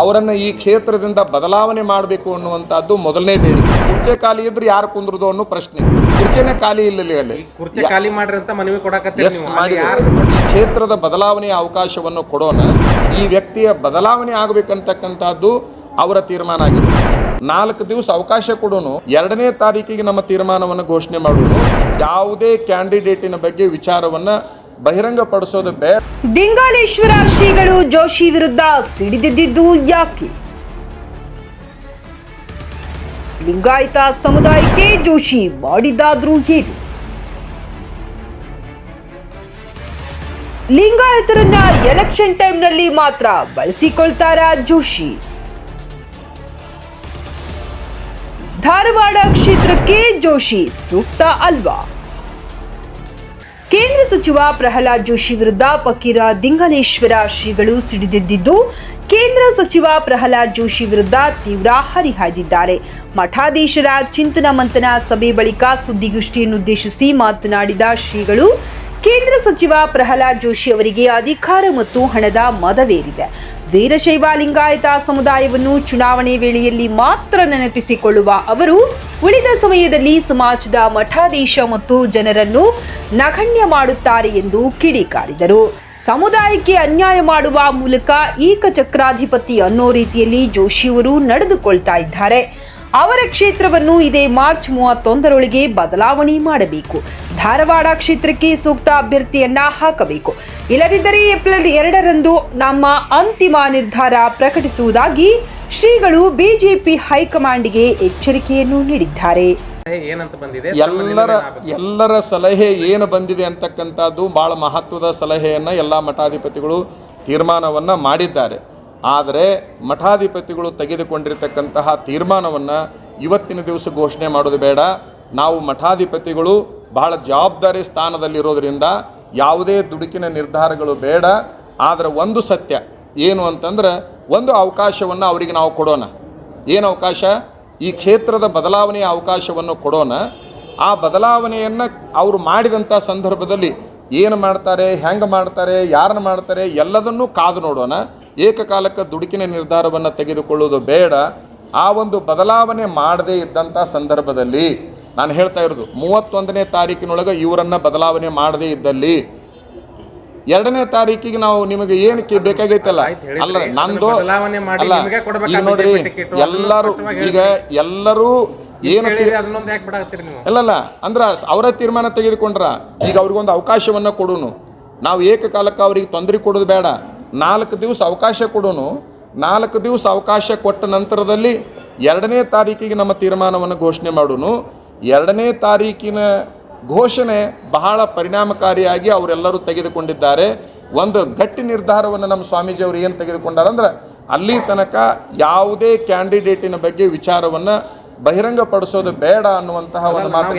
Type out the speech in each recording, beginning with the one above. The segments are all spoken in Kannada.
ಅವರನ್ನು ಈ ಕ್ಷೇತ್ರದಿಂದ ಬದಲಾವಣೆ ಮಾಡಬೇಕು ಅನ್ನುವಂಥದ್ದು ಮೊದಲನೇ ಬೇಡಿಕೆ. ಕುರ್ಚೆ ಖಾಲಿ ಇದ್ರೆ ಯಾರು ಕುಂದ್ರದು ಅನ್ನೋ ಪ್ರಶ್ನೆ. ಕುರ್ಚೆನೇ ಖಾಲಿ ಇಲ್ಲ ಅಲ್ಲಿ. ಕುರ್ಚೆ ಖಾಲಿ ಮಾಡ್ರಿ ಅಂತ ಮನವಿ ಕೊಡಕತ್ತೆ ಈ ಕ್ಷೇತ್ರದ ಬದಲಾವಣೆಯ ಅವಕಾಶವನ್ನು ಕೊಡೋಣ. ಈ ವ್ಯಕ್ತಿಯ ಬದಲಾವಣೆ ಆಗಬೇಕಂತಕ್ಕಂಥದ್ದು ಅವರ ತೀರ್ಮಾನ ಆಗಿದೆ. ನಾಲ್ಕು ದಿವಸ ಅವಕಾಶ ಕೊಡೋನು ಎರಡನೇ ತಾರೀಕಿಗೆ ನಮ್ಮ ತೀರ್ಮಾನವನ್ನು ಘೋಷಣೆ ಮಾಡೋನು ಯಾವುದೇ ಕ್ಯಾಂಡಿಡೇಟಿನ ಬಗ್ಗೆ ವಿಚಾರವನ್ನು ಬಹಿರಂಗಪಡಿಸೋದು ಬೇಡ. ದಿಂಗಾಲೇಶ್ವರ ಶ್ರೀಗಳು ಜೋಶಿ ವಿರುದ್ಧ ಸಿಡಿದಿದ್ದು ಯಾಕೆ? ಲಿಂಗಾಯತ ಸಮುದಾಯಕ್ಕೆ ಜೋಶಿ ಮಾಡಿದ್ದಾದ್ರೂ ಏನು ಲಿಂಗಾಯತರನ್ನ ಎಲೆಕ್ಷನ್ ಟೈಮ್ನಲ್ಲಿ ಮಾತ್ರ ಬಳಸಿಕೊಳ್ತಾರ ಜೋಶಿ? ಧಾರವಾಡ ಕ್ಷೇತ್ರಕ್ಕೆ ಜೋಶಿ ಸೂಕ್ತ ಅಲ್ವಾ? ಕೇಂದ್ರ ಸಚಿವ ಪ್ರಹ್ಲಾದ್ ಜೋಶಿ ವಿರುದ್ಧ ಫಕೀರ ದಿಂಗಲೇಶ್ವರ ಶ್ರೀಗಳು ಸಿಡಿದೆದ್ದಿದ್ದು, ಕೇಂದ್ರ ಸಚಿವ ಪ್ರಹ್ಲಾದ್ ಜೋಶಿ ವಿರುದ್ಧ ತೀವ್ರ ಹರಿಹಾಯ್ದಿದ್ದಾರೆ ಮಠಾಧೀಶರ ಚಿಂತನ ಮಂಥನ ಸಭೆ ಬಳಿಕ ಸುದ್ದಿಗೋಷ್ಠಿಯನ್ನುದ್ದೇಶಿಸಿ ಮಾತನಾಡಿದ ಶ್ರೀಗಳು, ಕೇಂದ್ರ ಸಚಿವ ಪ್ರಹ್ಲಾದ್ ಜೋಶಿ ಅವರಿಗೆ ಅಧಿಕಾರ ಮತ್ತು ಹಣದ ಮದವೇರಿದೆ. ವೀರಶೈವ ಲಿಂಗಾಯತ ಸಮುದಾಯವನ್ನು ಚುನಾವಣೆ ವೇಳೆಯಲ್ಲಿ ಮಾತ್ರ ನೆನಪಿಸಿಕೊಳ್ಳುವ ಅವರು, ಉಳಿದ ಸಮಯದಲ್ಲಿ ಸಮಾಜದ ಮಠಾಧೀಶ ಮತ್ತು ಜನರನ್ನು ನಗಣ್ಯ ಮಾಡುತ್ತಾರೆ ಎಂದು ಕಿಡಿಕಾರಿದರು. ಸಮುದಾಯಕ್ಕೆ ಅನ್ಯಾಯ ಮಾಡುವ ಮೂಲಕ ಏಕಚಕ್ರಾಧಿಪತಿ ಅನ್ನೋ ರೀತಿಯಲ್ಲಿ ಜೋಶಿಯವರು ನಡೆದುಕೊಳ್ತಾ ಇದ್ದಾರೆ. ಅವರ ಕ್ಷೇತ್ರವನ್ನು ಇದೇ ಮಾರ್ಚ್ ಮೂವತ್ತೊಂದರೊಳಗೆ ಬದಲಾವಣೆ ಮಾಡಬೇಕು. ಧಾರವಾಡ ಕ್ಷೇತ್ರಕ್ಕೆ ಸೂಕ್ತ ಅಭ್ಯರ್ಥಿಯನ್ನ ಹಾಕಬೇಕು. ಇಲ್ಲದಿದ್ದರೆ ಏಪ್ರಿಲ್ ಎರಡರಂದು ನಮ್ಮ ಅಂತಿಮ ನಿರ್ಧಾರ ಪ್ರಕಟಿಸುವುದಾಗಿ ಶ್ರೀಗಳು ಬಿಜೆಪಿ ಹೈಕಮಾಂಡ್ಗೆ ಎಚ್ಚರಿಕೆಯನ್ನು ನೀಡಿದ್ದಾರೆ. ಏನಂತ ಬಂದಿದೆ? ಎಲ್ಲರ ಎಲ್ಲರ ಸಲಹೆ ಏನು ಬಂದಿದೆ ಅಂತಕ್ಕಂಥದ್ದು ಭಾಳ ಮಹತ್ವದ ಸಲಹೆಯನ್ನು ಎಲ್ಲ ಮಠಾಧಿಪತಿಗಳು ತೀರ್ಮಾನವನ್ನು ಮಾಡಿದ್ದಾರೆ. ಆದರೆ ಮಠಾಧಿಪತಿಗಳು ತೆಗೆದುಕೊಂಡಿರ್ತಕ್ಕಂತಹ ತೀರ್ಮಾನವನ್ನು ಇವತ್ತಿನ ದಿವಸ ಘೋಷಣೆ ಮಾಡೋದು ಬೇಡ. ನಾವು ಮಠಾಧಿಪತಿಗಳು ಬಹಳ ಜವಾಬ್ದಾರಿ ಸ್ಥಾನದಲ್ಲಿರೋದ್ರಿಂದ ಯಾವುದೇ ದುಡುಕಿನ ನಿರ್ಧಾರಗಳು ಬೇಡ. ಆದರೆ ಒಂದು ಸತ್ಯ ಏನು ಅಂತಂದ್ರೆ ಒಂದು ಅವಕಾಶವನ್ನು ಅವರಿಗೆ ನಾವು ಕೊಡೋಣ. ಏನು ಅವಕಾಶ? ಈ ಕ್ಷೇತ್ರದ ಬದಲಾವಣೆಯ ಅವಕಾಶವನ್ನು ಕೊಡೋಣ. ಆ ಬದಲಾವಣೆಯನ್ನು ಅವರು ಮಾಡಿದಂಥ ಸಂದರ್ಭದಲ್ಲಿ ಏನು ಮಾಡ್ತಾರೆ? ಹೆಂಗೆ ಮಾಡ್ತಾರೆ? ಯಾರನ್ನ ಮಾಡ್ತಾರೆ? ಎಲ್ಲದನ್ನೂ ಕಾದು ನೋಡೋಣ. ಏಕಕಾಲಕ್ಕೆ ದುಡುಕಿನ ನಿರ್ಧಾರವನ್ನು ತೆಗೆದುಕೊಳ್ಳೋದು ಬೇಡ. ಆ ಒಂದು ಬದಲಾವಣೆ ಮಾಡದೇ ಇದ್ದಂಥ ಸಂದರ್ಭದಲ್ಲಿ ನಾನು ಹೇಳ್ತಾ ಇರೋದು ಮೂವತ್ತೊಂದನೇ ತಾರೀಕಿನೊಳಗೆ ಇವರನ್ನು ಬದಲಾವಣೆ ಮಾಡದೇ ಇದ್ದಲ್ಲಿ ಎರಡನೇ ತಾರೀಕಿಗೆ ನಾವು ನಿಮಗೆ ಏನು ಬೇಕಾಗೈತಲ್ಲ. ಅಲ್ಲ ನಂದು ಅಲ್ಲ ಈಗ ನೋಡ್ರಿ ಎಲ್ಲರೂ ಈಗ ಎಲ್ಲರೂ ಏನು ಅಲ್ಲಲ್ಲ ಅಂದ್ರೆ ಅವರ ತೀರ್ಮಾನ ತೆಗೆದುಕೊಂಡ್ರ ಈಗ ಅವ್ರಿಗೊಂದು ಅವಕಾಶವನ್ನ ಕೊಡೋನು. ನಾವು ಏಕಕಾಲಕ್ಕೆ ಅವ್ರಿಗೆ ತೊಂದರೆ ಕೊಡೋದು ಬೇಡ. ನಾಲ್ಕು ದಿವಸ ಅವಕಾಶ ಕೊಡೋನು. ನಾಲ್ಕು ದಿವಸ ಅವಕಾಶ ಕೊಟ್ಟ ನಂತರದಲ್ಲಿ ಎರಡನೇ ತಾರೀಕಿಗೆ ನಮ್ಮ ತೀರ್ಮಾನವನ್ನು ಘೋಷಣೆ ಮಾಡೋನು. ಎರಡನೇ ತಾರೀಕಿನ ಘೋಷಣೆ ಬಹಳ ಪರಿಣಾಮಕಾರಿಯಾಗಿ ಅವರೆಲ್ಲರೂ ತೆಗೆದುಕೊಂಡಿದ್ದಾರೆ. ಒಂದು ಗಟ್ಟಿ ನಿರ್ಧಾರವನ್ನು ನಮ್ಮ ಸ್ವಾಮೀಜಿ ಅವರು ಏನು ತೆಗೆದುಕೊಂಡಾರಂದ್ರೆ ಅಲ್ಲಿ ತನಕ ಯಾವುದೇ ಕ್ಯಾಂಡಿಡೇಟಿನ ಬಗ್ಗೆ ವಿಚಾರವನ್ನು ಬಹಿರಂಗಪಡಿಸೋದು ಬೇಡ ಅನ್ನುವಂತಹ ಒಂದು ಮಾತು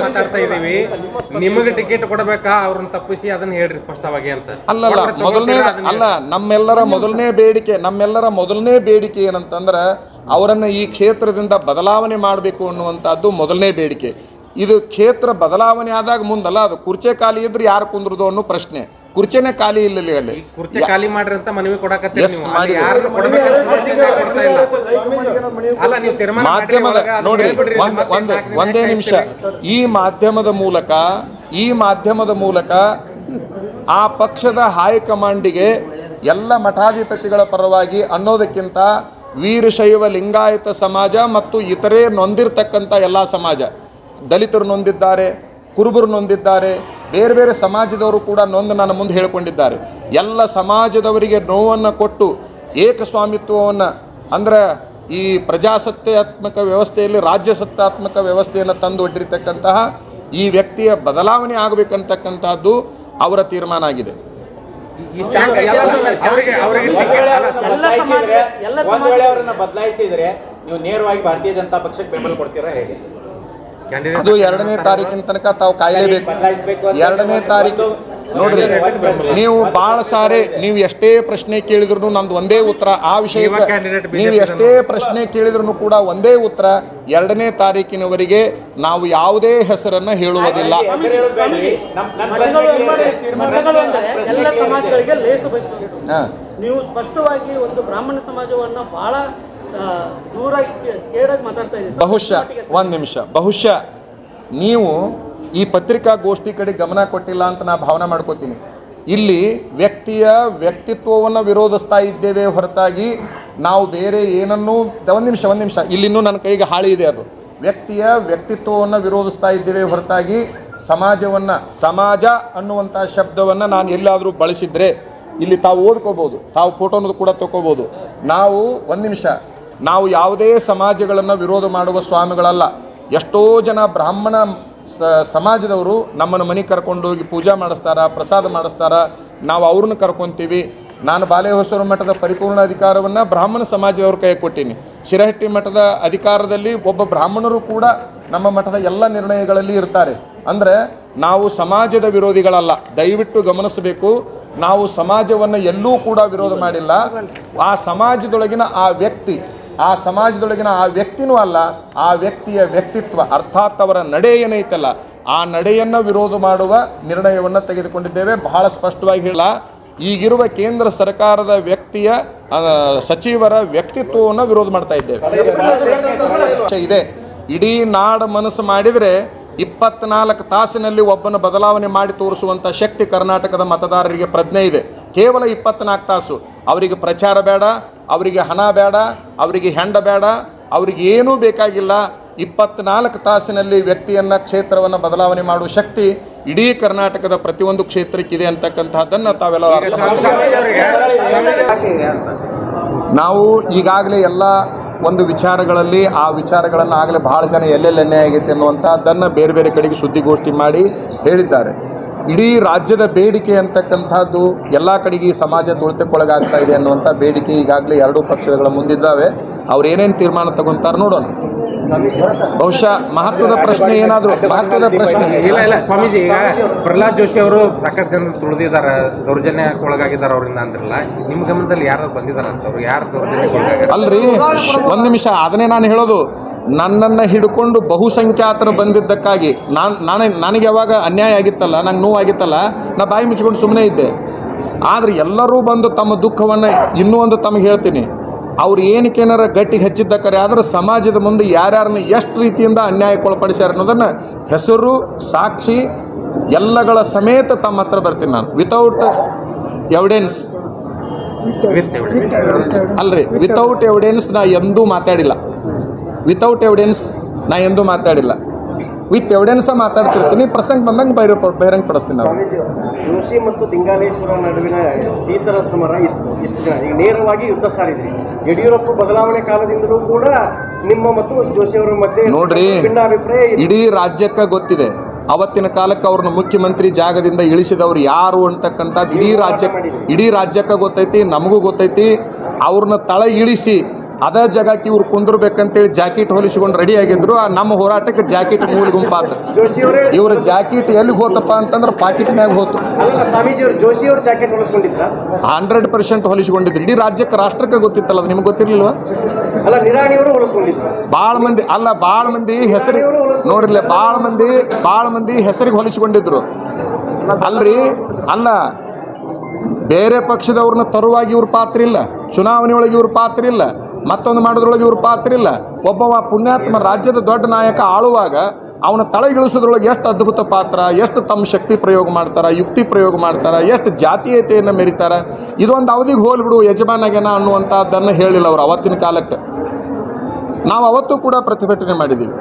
ಮಾತಾಡ್ತಾ ಇದೀವಿ ನಿಮಗೆ ಟಿಕೆಟ್ ಕೊಡಬೇಕಾ? ಅವ್ರನ್ನ ತಪ್ಪಿಸಿ ಅದನ್ನ ಹೇಳ್ರಿ ಸ್ಪಷ್ಟವಾಗಿ ಅಂತ. ಅಲ್ಲಲ್ಲ ಮೊದಲನೇ ಅಲ್ಲ ನಮ್ಮೆಲ್ಲರ ಮೊದಲನೇ ಬೇಡಿಕೆ ನಮ್ಮೆಲ್ಲರ ಮೊದಲನೇ ಬೇಡಿಕೆ ಏನಂತಂದ್ರೆ ಅವರನ್ನು ಈ ಕ್ಷೇತ್ರದಿಂದ ಬದಲಾವಣೆ ಮಾಡಬೇಕು ಅನ್ನುವಂಥದ್ದು ಮೊದಲನೇ ಬೇಡಿಕೆ. ಇದು ಕ್ಷೇತ್ರ ಬದಲಾವಣೆ ಆದಾಗ ಮುಂದಲ್ಲ ಅದು ಕುರ್ಚೆ ಖಾಲಿ ಇದ್ರೆ ಯಾರು ಕುಂದ್ರದು ಅನ್ನೋ ಪ್ರಶ್ನೆ. ಕುರ್ಚೆನೇ ಖಾಲಿ ಇಲ್ಲಲ್ಲಿ ಅಲ್ಲಿ. ಈ ಕುರ್ಚಿ ಖಾಲಿ ಮಾಡ್ರಿ ಅಂತ ಮನವಿ ಕೊಡಕತ್ತೀರಿ Yes, ನೀವು. ಅಲ್ಲಿ ಮಾಡಿದ್ದೀವಿ. ಯಾರನ್ನ ಕೊಡಬೇಕಂತ ನೋಟಿಸ್ ಕೊಡ್ತಾ ಇಲ್ಲ? ಅಲ್ಲ ನೀವು ತೀರ್ಮಾನ ಮಾಡ್ರಿ ಮಾಧ್ಯಮದ ಒಳಗ ಅದನ್ನ ನೋಡ್ರಿ ಹೇಳ್ಬಿಡ್ರಿ, ಒಂದ್ ಮತ್ತೆ ಒಂದು ನಾಲ್ಕು ದಿನ ಒಂದೇ ನಿಮಿಷ. ಈ ಮಾಧ್ಯಮದ ಮೂಲಕ ಈ ಮಾಧ್ಯಮದ ಮೂಲಕ ಆ ಪಕ್ಷದ ಹೈಕಮಾಂಡಿಗೆ ಎಲ್ಲ ಮಠಾಧಿಪತಿಗಳ ಪರವಾಗಿ ಅನ್ನೋದಕ್ಕಿಂತ ವೀರಶೈವ ಲಿಂಗಾಯತ ಸಮಾಜ ಮತ್ತು ಇತರೆ ನೊಂದಿರ್ತಕ್ಕಂಥ ಎಲ್ಲ ಸಮಾಜ. ದಲಿತರು ನೊಂದಿದ್ದಾರೆ ಕುರುಬರು ನೊಂದಿದ್ದಾರೆ ಬೇರೆ ಬೇರೆ ಸಮಾಜದವರು ಕೂಡ ನೊಂದು ನನ್ನ ಮುಂದೆ ಹೇಳಿಕೊಂಡಿದ್ದಾರೆ. ಎಲ್ಲ ಸಮಾಜದವರಿಗೆ ನೋವನ್ನು ಕೊಟ್ಟು ಏಕಸ್ವಾಮಿತ್ವವನ್ನು ಅಂದ್ರೆ ಈ ಪ್ರಜಾಸತ್ತಾತ್ಮಕ ವ್ಯವಸ್ಥೆಯಲ್ಲಿ ರಾಜ್ಯ ಸತ್ತಾತ್ಮಕ ವ್ಯವಸ್ಥೆಯನ್ನು ತಂದು ಒಡ್ಡಿರ್ತಕ್ಕಂತಹ ಈ ವ್ಯಕ್ತಿಯ ಬದಲಾವಣೆ ಆಗಬೇಕಂತಕ್ಕಂಥದ್ದು ಅವರ ತೀರ್ಮಾನ ಆಗಿದೆ. ಬದಲಾಯಿಸಿದ್ರೆ ವೇಳೆ ಅವರನ್ನ ಬದಲಾಯಿಸಿದ್ರೆ ನೀವು ನೇರವಾಗಿ ಭಾರತೀಯ ಜನತಾ ಪಕ್ಷಕ್ಕೆ ಬೆಂಬಲ ಕೊಡ್ತೀರಾ ಹೇಗೆ? candidate ಅದು ಎರಡನೇ ತಾರೀಕಿನ ತನಕ ತಾವು ಕಾಯಲೇಬೇಕು. ಎರಡನೇ ತಾರೀಕು ನೋಡ್ರಿ ನೀವು ಭಾಳ ಸಾರಿ ನೀವು ಎಷ್ಟೇ ಪ್ರಶ್ನೆ ಕೇಳಿದ್ರು ನಮ್ದು ಒಂದೇ ಉತ್ತರ. ಆ ವಿಷಯ ನೀವ ಎಷ್ಟೇ ಪ್ರಶ್ನೆ ಕೇಳಿದ್ರು ಕೂಡ ಒಂದೇ ಉತ್ತರ. ಎರಡನೇ ತಾರೀಕಿನವರೆಗೆ ನಾವು ಯಾವುದೇ ಹೆಸರನ್ನ ಹೇಳುವುದಿಲ್ಲ. ನೀವು ಸ್ಪಷ್ಟವಾಗಿ ಒಂದು ಬ್ರಾಹ್ಮಣ ಸಮಾಜವನ್ನ ಬಹಳ ದೂರ ಮಾತಾಡ್ತಾ ಬಹುಶಃ ಒಂದು ನಿಮಿಷ. ಬಹುಶಃ ನೀವು ಈ ಪತ್ರಿಕಾಗೋಷ್ಠಿ ಕಡೆ ಗಮನ ಕೊಟ್ಟಿಲ್ಲ ಅಂತ ನಾ ಭಾವನೆ ಮಾಡ್ಕೋತೀನಿ. ಇಲ್ಲಿ ವ್ಯಕ್ತಿಯ ವ್ಯಕ್ತಿತ್ವವನ್ನು ವಿರೋಧಿಸ್ತಾ ಇದ್ದೇವೆ ಹೊರತಾಗಿ ನಾವು ಬೇರೆ ಏನನ್ನೂ ಒಂದು ನಿಮಿಷ ಒಂದು ನಿಮಿಷ. ಇಲ್ಲಿನ್ನೂ ನನ್ನ ಕೈಗೆ ಹಾಳಿ ಇದೆ ಅದು. ವ್ಯಕ್ತಿಯ ವ್ಯಕ್ತಿತ್ವವನ್ನು ವಿರೋಧಿಸ್ತಾ ಇದ್ದೇವೆ ಹೊರತಾಗಿ ಸಮಾಜವನ್ನು ಸಮಾಜ ಅನ್ನುವಂಥ ಶಬ್ದವನ್ನು ನಾನು ಎಲ್ಲಾದರೂ ಬಳಸಿದರೆ ಇಲ್ಲಿ ತಾವು ಓದ್ಕೋಬೋದು. ತಾವು ಫೋಟೋನು ಕೂಡ ತಗೋಬೋದು ನಾವು ಒಂದು ನಿಮಿಷ ನಾವು ಯಾವುದೇ ಸಮಾಜಗಳನ್ನು ವಿರೋಧ ಮಾಡುವ ಸ್ವಾಮಿಗಳಲ್ಲ. ಎಷ್ಟೋ ಜನ ಬ್ರಾಹ್ಮಣ ಸ, ಸಮಾಜದವರು ನಮ್ಮನ್ನು ಮನೆ ಕರ್ಕೊಂಡು ಹೋಗಿ ಪೂಜಾ ಮಾಡಿಸ್ತಾರ, ಪ್ರಸಾದ ಮಾಡಿಸ್ತಾರ. ನಾವು ಅವ್ರನ್ನ ಕರ್ಕೊತೀವಿ. ನಾನು ಬಾಲೆಹೊಸೂರು ಮಠದ ಪರಿಪೂರ್ಣ ಅಧಿಕಾರವನ್ನು ಬ್ರಾಹ್ಮಣ ಸಮಾಜದವ್ರ ಕೈ ಕೊಟ್ಟೀನಿ. ಶಿರಹಟ್ಟಿ ಮಠದ ಅಧಿಕಾರದಲ್ಲಿ ಒಬ್ಬ ಬ್ರಾಹ್ಮಣರು ಕೂಡ ನಮ್ಮ ಮಠದ ಎಲ್ಲ ನಿರ್ಣಯಗಳಲ್ಲಿ ಇರ್ತಾರೆ. ಅಂದರೆ ನಾವು ಸಮಾಜದ ವಿರೋಧಿಗಳಲ್ಲ. ದಯವಿಟ್ಟು ಗಮನಿಸಬೇಕು. ನಾವು ಸಮಾಜವನ್ನು ಎಲ್ಲೂ ಕೂಡ ವಿರೋಧ ಮಾಡಿಲ್ಲ. ಆ ಸಮಾಜದೊಳಗಿನ ಆ ವ್ಯಕ್ತಿ ಆ ಸಮಾಜದೊಳಗಿನ ಆ ವ್ಯಕ್ತಿನೂ ಅಲ್ಲ, ಆ ವ್ಯಕ್ತಿಯ ವ್ಯಕ್ತಿತ್ವ ಅರ್ಥಾತ್ ಅವರ ನಡೆ ಏನೈತಲ್ಲ ಆ ನಡೆಯನ್ನು ವಿರೋಧ ಮಾಡುವ ನಿರ್ಣಯವನ್ನು ತೆಗೆದುಕೊಂಡಿದ್ದೇವೆ. ಬಹಳ ಸ್ಪಷ್ಟವಾಗಿ ಹೇಳ ಈಗಿರುವ ಕೇಂದ್ರ ಸರ್ಕಾರದ ವ್ಯಕ್ತಿಯ ಸಚಿವರ ವ್ಯಕ್ತಿತ್ವವನ್ನು ವಿರೋಧ ಮಾಡ್ತಾ ಇದ್ದೇವೆ. ಇದೆ. ಇಡೀ ನಾಡು ಮನಸ್ಸು ಮಾಡಿದರೆ ಇಪ್ಪತ್ನಾಲ್ಕು ತಾಸಿನಲ್ಲಿ ಒಬ್ಬನ ಬದಲಾವಣೆ ಮಾಡಿ ತೋರಿಸುವಂಥ ಶಕ್ತಿ ಕರ್ನಾಟಕದ ಮತದಾರರಿಗೆ ಪ್ರಜ್ಞೆ ಇದೆ. ಕೇವಲ ಇಪ್ಪತ್ನಾಲ್ಕು ತಾಸು. ಅವರಿಗೆ ಪ್ರಚಾರ ಬೇಡ ಅವರಿಗೆ ಹಣ ಬೇಡ ಅವರಿಗೆ ಹೆಂಡ ಬೇಡ ಅವರಿಗೆ ಏನೂ ಬೇಕಾಗಿಲ್ಲ. ಇಪ್ಪತ್ನಾಲ್ಕು ತಾಸಿನಲ್ಲಿ ವ್ಯಕ್ತಿಯನ್ನು ಕ್ಷೇತ್ರವನ್ನು ಬದಲಾವಣೆ ಮಾಡುವ ಶಕ್ತಿ ಇಡೀ ಕರ್ನಾಟಕದ ಪ್ರತಿಯೊಂದು ಕ್ಷೇತ್ರಕ್ಕಿದೆ ಅಂತಕ್ಕಂತಹದ್ದನ್ನು ತಾವೆಲ್ಲ. ನಾವು ಈಗಾಗಲೇ ಎಲ್ಲ ಒಂದು ವಿಚಾರಗಳಲ್ಲಿ ಆ ವಿಚಾರಗಳನ್ನು ಆಗಲೇ ಭಾಳ ಜನ ಎಲ್ಲೆಲ್ಲಿ ಅನ್ಯಾಯ ಆಗೈತೆ ಅನ್ನುವಂಥದ್ದನ್ನು ಬೇರೆ ಬೇರೆ ಕಡೆಗೆ ಸುದ್ದಿಗೋಷ್ಠಿ ಮಾಡಿ ಹೇಳಿದ್ದಾರೆ. ಇಡೀ ರಾಜ್ಯದ ಬೇಡಿಕೆ ಅಂತಕ್ಕಂಥದ್ದು ಎಲ್ಲ ಕಡೆಗೆ ಈ ಸಮಾಜ ತುಳಿತಕ್ಕೊಳಗಾಗ್ತಾ ಇದೆ ಅನ್ನುವಂಥ ಬೇಡಿಕೆ ಈಗಾಗಲೇ ಎರಡೂ ಪಕ್ಷಗಳ ಮುಂದಿದ್ದಾವೆ. ಅವ್ರು ಏನೇನು ತೀರ್ಮಾನ ತಗೊಂತಾರೆ ನೋಡೋಣ. ಬಹುಶಃ ಮಹತ್ವದ ಪ್ರಶ್ನೆ ಏನಾದರೂ ಮಹತ್ವದ ಪ್ರಶ್ನೆ. ಇಲ್ಲ ಇಲ್ಲ ಸ್ವಾಮೀಜಿ ಈಗ ಪ್ರಹ್ಲಾದ್ ಜೋಶಿ ಅವರು ಸಾಕಷ್ಟು ಜನ ತುಳಿದಿದ್ದಾರೆ ದೌರ್ಜನ್ಯಕ್ಕೆ ಒಳಗಾಗಿದ್ದಾರೆ ಅವರಿಂದ ಅಂದ್ರಲ್ಲ ನಿಮ್ಮ ಗಮನದಲ್ಲಿ ಯಾರು ಬಂದಿದ್ದಾರೆ ಅಂತ ಅವ್ರು? ಯಾರು ದೌರ್ಜನ್ಯಕ್ಕೆ ಒಳಗಾಗ ಅಲ್ರಿ ಒಂದು ನಿಮಿಷ ಅದನ್ನೇ ನಾನು ಹೇಳೋದು. ನನ್ನನ್ನು ಹಿಡ್ಕೊಂಡು ಬಹುಸಂಖ್ಯಾತರು ಬಂದಿದ್ದಕ್ಕಾಗಿ ನಾನು ನಾನು ನನಗೆ ಯಾವಾಗ ಅನ್ಯಾಯ ಆಗಿತ್ತಲ್ಲ ನಂಗೆ ನೋವಾಗಿತ್ತಲ್ಲ ನಾ ಬಾಯಿ ಮುಚ್ಕೊಂಡು ಸುಮ್ಮನೆ ಇದ್ದೆ. ಆದರೆ ಎಲ್ಲರೂ ಬಂದು ತಮ್ಮ ದುಃಖವನ್ನು ಇನ್ನೂ ಒಂದು ತಮಗೆ ಹೇಳ್ತೀನಿ. ಅವ್ರು ಏನಕ್ಕೇನಾರ ಗಟ್ಟಿಗೆ ಹಚ್ಚಿದ್ದಕ್ಕರೆ ಆದ್ರೆ ಸಮಾಜದ ಮುಂದೆ ಯಾರ್ಯಾರನ್ನ ಎಷ್ಟು ರೀತಿಯಿಂದ ಅನ್ಯಾಯಕ್ಕೊಳಪಡಿಸ್ಯಾರ ಅನ್ನೋದನ್ನು ಹೆಸರು ಸಾಕ್ಷಿ ಎಲ್ಲಗಳ ಸಮೇತ ತಮ್ಮ ಹತ್ರ ಬರ್ತೀನಿ ನಾನು. ವಿತೌಟ್ ಎವಿಡೆನ್ಸ್ ಅಲ್ರಿ ವಿತೌಟ್ ಎವಿಡೆನ್ಸ್ ನಾ ಎಂದೂ ಮಾತಾಡಿಲ್ಲ. ವಿತೌಟ್ ಎವಿಡೆನ್ಸ್ ನಾ ಎಂದೂ ಮಾತಾಡಿಲ್ಲ. ವಿತ್ ಎವಿಡೆನ್ಸ್ ಮಾತಾಡ್ತಿರ್ತೀನಿ ಪ್ರಸಂಗ ಬಂದಂಗೆ ಬೈರ ಬಹಿರಂಗ ಪಡಿಸ್ತೀನಿ ನಾವು ಜೋಶಿ ಮತ್ತು ದಿಂಗಾಲೇಶ್ವರ ನಡುವಿನ ಶೀತಲ ಸಮರ ಇತ್ತು ಇಷ್ಟು ಜನ ಈಗ ನೇರವಾಗಿ ಯುದ್ಧ ಸಾರಿದ್ರಿ ಯಡಿಯೂರಪ್ಪ ಬದಲಾವಣೆ ಕಾಲದಿಂದಲೂ ಕೂಡ ನಿಮ್ಮ ಮತ್ತು ಜೋಶಿ ಅವರ ಮಧ್ಯೆ ನೋಡ್ರಿ ಭಿನ್ನಾಭಿಪ್ರಾಯ ಇಡೀ ರಾಜ್ಯಕ್ಕೆ ಗೊತ್ತಿದೆ. ಅವತ್ತಿನ ಕಾಲಕ್ಕೆ ಅವ್ರನ್ನ ಮುಖ್ಯಮಂತ್ರಿ ಜಾಗದಿಂದ ಇಳಿಸಿದವ್ರು ಯಾರು ಅಂತಕ್ಕಂಥದ್ದು ಇಡೀ ರಾಜ್ಯಕ್ಕೆ ಇಡೀ ರಾಜ್ಯಕ್ಕೆ ಗೊತ್ತೈತಿ ನಮಗೂ ಗೊತ್ತೈತಿ. ಅವ್ರನ್ನ ತಳ ಇಳಿಸಿ ಅದ ಜಾಗಕ್ಕೆ ಇವ್ರು ಕುಂದಿರ್ಬೇಕಂತೇಳಿ ಜಾಕೆಟ್ ಹೊಲಿಸಿಕೊಂಡು ರೆಡಿ ಆಗಿದ್ರು. ಆ ನಮ್ಮ ಹೋರಾಟಕ್ಕೆ ಜಾಕೆಟ್ ಮೂಲ ಗುಂಪಾತ ಇವರ ಜಾಕೆಟ್ ಎಲ್ಲಿ ಹೋತಪ್ಪ ಅಂತಂದ್ರೆ ಹೋತು. ಅವರು ಜಾಕೆಟ್ ಹೊಲಿಸ್ಕೊಂಡಿದ್ರ? ಹಂಡ್ರೆಡ್ ಪರ್ಸೆಂಟ್ ಹೊಲಿಸ್ಕೊಂಡಿದ್ರು. ಇಡೀ ರಾಜ್ಯಕ್ಕೆ ರಾಷ್ಟ್ರಕ್ಕೆ ಗೊತ್ತಿತ್ತಲ್ಲ ಅದು ನಿಮ್ಗೆ ಗೊತ್ತಿರ್ಲಿಲ್ವಾ? ಭಾಳ ಮಂದಿ ಅಲ್ಲ ಭಾಳ ಮಂದಿ ಹೆಸರಿ ನೋಡಿರ್ಲ ಭಾಳ ಮಂದಿ ಭಾಳ ಮಂದಿ ಹೆಸರಿಗೆ ಹೊಲಿಸ್ಕೊಂಡಿದ್ರು. ಅಲ್ರಿ ಅಲ್ಲ ಬೇರೆ ಪಕ್ಷದವ್ರನ್ನ ತರುವಾಗಿ ಇವ್ರ ಪಾತ್ರ ಇಲ್ಲ ಚುನಾವಣೆ ಒಳಗೆ ಇವ್ರ ಪಾತ್ರ ಇಲ್ಲ. ಮತ್ತೊಂದು ಮಾಡೋದ್ರೊಳಗೆ ಇವ್ರ ಪಾತ್ರ ಇಲ್ಲ. ಒಬ್ಬವ ಪುಣ್ಯಾತ್ಮ ರಾಜ್ಯದ ದೊಡ್ಡ ನಾಯಕ ಆಳುವಾಗ ಅವನ ತಳಗಿಳಿಸೋದ್ರೊಳಗೆ ಎಷ್ಟು ಅದ್ಭುತ ಪಾತ್ರ, ಎಷ್ಟು ತಮ್ಮ ಶಕ್ತಿ ಪ್ರಯೋಗ ಮಾಡ್ತಾರೆ, ಯುಕ್ತಿ ಪ್ರಯೋಗ ಮಾಡ್ತಾರೆ, ಎಷ್ಟು ಜಾತೀಯತೆಯನ್ನು ಮೆರಿತಾರೆ, ಇದೊಂದು ಅವಧಿಗೆ ಹೋಲ್ಬಿಡು ಯಜಮಾನಾಗೇನ ಅನ್ನುವಂಥದ್ದನ್ನು ಹೇಳಿಲ್ಲ ಅವರು ಅವತ್ತಿನ ಕಾಲಕ್ಕೆ. ನಾವು ಅವತ್ತು ಕೂಡ ಪ್ರತಿಭಟನೆ ಮಾಡಿದ್ದೀವಿ